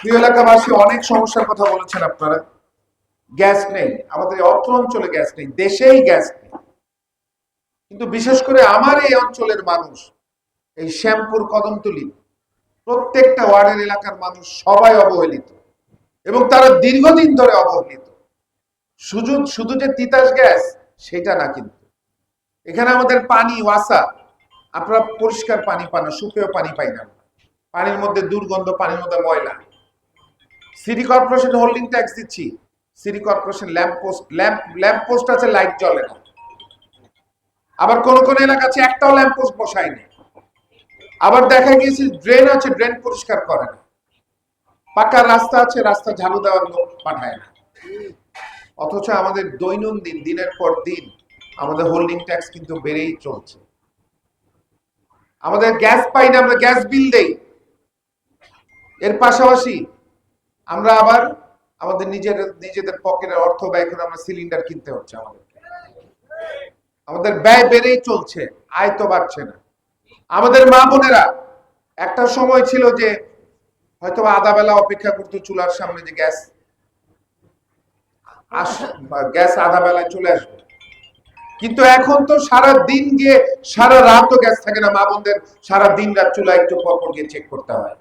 প্রিয় এলাকাবাসী, অনেক সমস্যার কথা বলেছেন আপনারা। গ্যাস নেই। আমাদের অত্র অঞ্চলে গ্যাস নেই। দেশেই গ্যাস নেই। কিন্তু বিশেষ করে আমার এই অঞ্চলের মানুষ, এই শ্যামপুর কদমতলি, প্রত্যেকটা ওয়ার্ডের এলাকার মানুষ সবাই অবহেলিত এবং তারা দীর্ঘদিন ধরে অবহেলিত। শুধু শুধু যে তিতাস গ্যাস, সেটা না কিন্তু। এখানে আমাদের পানি, ওয়াসা, আপনারা পরিষ্কার পানি পান না সুপেয় পানি পাই না। পানির মধ্যে দুর্গন্ধ, পানির মধ্যে ময়লা। সিটি কর্পোরেশন হোল্ডিং ট্যাক্স দিচ্ছি। City corporation lamp post lamp lamp post আছে লাইট জ্বলে না। আবার কোন কোন এলাকা আছে, একটাও ল্যাম্প পোস্ট বসায়নি। আবার দেখা গিয়েছে ড্রেন আছে ড্রেন পরিষ্কার করে না। পাকা রাস্তা আছে, রাস্তা ঝাড়ু দেওয়ার লোক পাঠায় না। অথচ আমাদের দৈনন্দিন, দিনের পর দিন আমাদের হোল্ডিং ট্যাক্স কিন্তু বেড়েই চলছে। আমাদের গ্যাস পাই না, আমরা গ্যাস বিল দেই। এর পাশাপাশি আমরা আবার আমাদের নিজের, নিজেদের পকেটের অর্থ ব্যয় করে আমরা সিলিন্ডার কিনতে হচ্ছে আমাদের। আমাদের ব্যয় বেড়েই চলছে, আয় তো বাড়ছে না। আমাদের মা বোনেরা, একটা সময় ছিল যে হয়তো আধা বেলা অপেক্ষা করতো চুলার সামনে যে গ্যাস গ্যাস আধা বেলায় চলে আসবে। কিন্তু এখন তো সারা দিন গিয়ে, সারা রাতও গ্যাস থাকে না। মা বোনদের সারা দিন রাত চুলা একটু পর পর গিয়ে চেক করতে হয়।